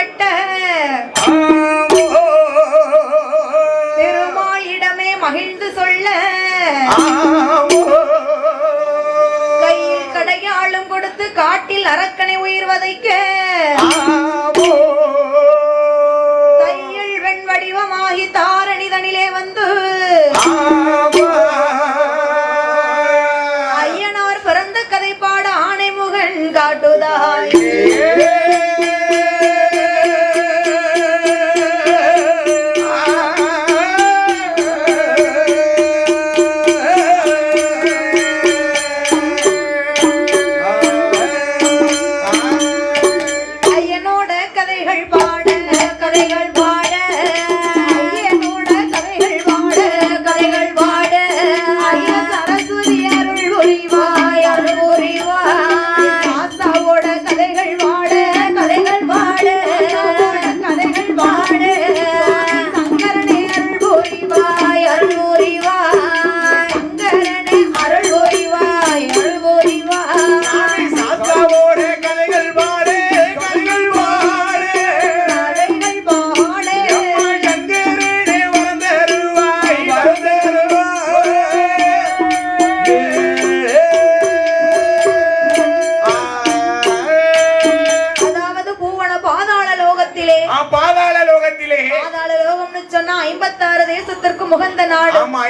திரட்ட மகிழ்ந்து சொல்ல கையில் கடையாளும் கொடுத்து காட்டில் அரக்கனை உயிர் வதைக்க தையில் வெண் வடிவமாகி தாரணிதனிலே வந்து ஐயனார் பிறந்த கதை பாட ஆணைமுகன் காட்டுதாய். கதைகள் பாதாள லோகத்திலே. பாதாள லோகம்னு சொன்னா ஐம்பத்தாறு தேசத்திற்கு முகந்த நாடு. ஆமா